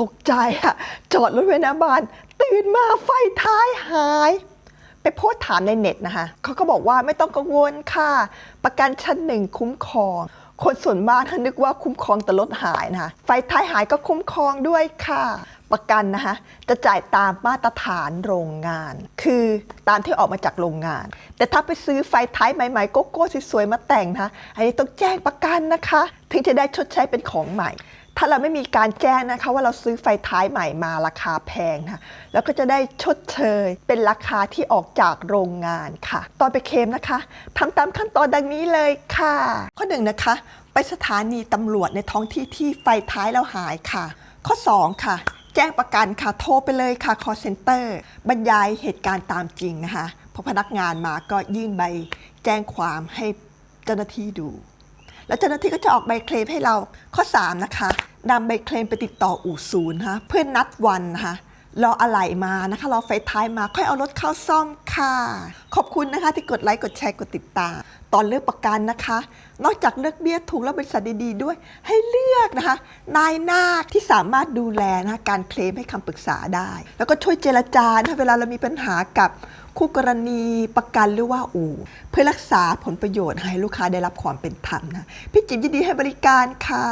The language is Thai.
ตกใจอะจอดรถไว้หน้าบ้าน ตื่นมาไฟท้ายหาย ไปโพสถามในเน็ตนะคะเขาก็บอกว่าไม่ต้องกังวลค่ะ ประกันชั้นหนึ่งคุ้มครอง คนส่วนมากนึกว่าคุ้มครองแต่รถหายนะคะไฟท้ายหายก็คุ้มครองด้วยค่ะ ประกันนะคะจะจ่ายตามมาตรฐานโรงงาน คือตามที่ออกมาจากโรงงาน แต่ถ้าไปซื้อไฟท้ายใหม่ๆโกโก้สวยๆมาแต่งนะคะอันนี้ต้องแจ้งประกันนะคะ ถึงจะได้ชดใช้เป็นของใหม่ถ้าเราไม่มีการแจ้งนะคะว่าเราซื้อไฟท้ายใหม่มาราคาแพงนะคะแล้วก็จะได้ชดเชย เป็นราคาที่ออกจากโรงงานค่ะ ตอนไปเคมนะคะทำตามขั้นตอนดังนี้เลยค่ะ ข้อหนึ่งนะคะ ไปสถานีตำรวจในท้องที่ที่ไฟท้ายเราหายค่ะ ข้อ 2 ค่ะ แจ้งประกันค่ะโทรไปเลยค่ะ call center บรรยายเหตุการณ์ตามจริงนะคะพอพนักงานมาก็ยื่นใบ แจ้งความให้เจ้าหน้าที่ดู แล้วเจ้าหน้าที่ก็จะออกใบเคลมให้เราข้อ 3 นะคะนำใบเคลมไปติดต่ออู่ศูนย์นะเพื่อนัดวันนะคะรออะไหล่มานะคะรอไฟท้ายมาค่อยเอารถเข้าซ่อมค่ะ ขอบคุณนะคะที่กดไลค์กดแชร์กดติดตาม ตอนเลือกประกันนะคะ นอกจากเลือกเบี้ยถูกแล้วบริษัทดีๆด้วย ให้เลือกนะคะ นายหน้าที่สามารถดูแลนะคะการเคลมให้คำปรึกษาได้ แล้วก็ช่วยเจรจานะคะเวลาเรามีปัญหากับ คู่กรณีประกันหรือว่าอู่ เพื่อรักษาผลประโยชน์ให้ลูกค้าได้รับความเป็นธรรมนะ พี่จิ๋มยินดีให้บริการค่ะ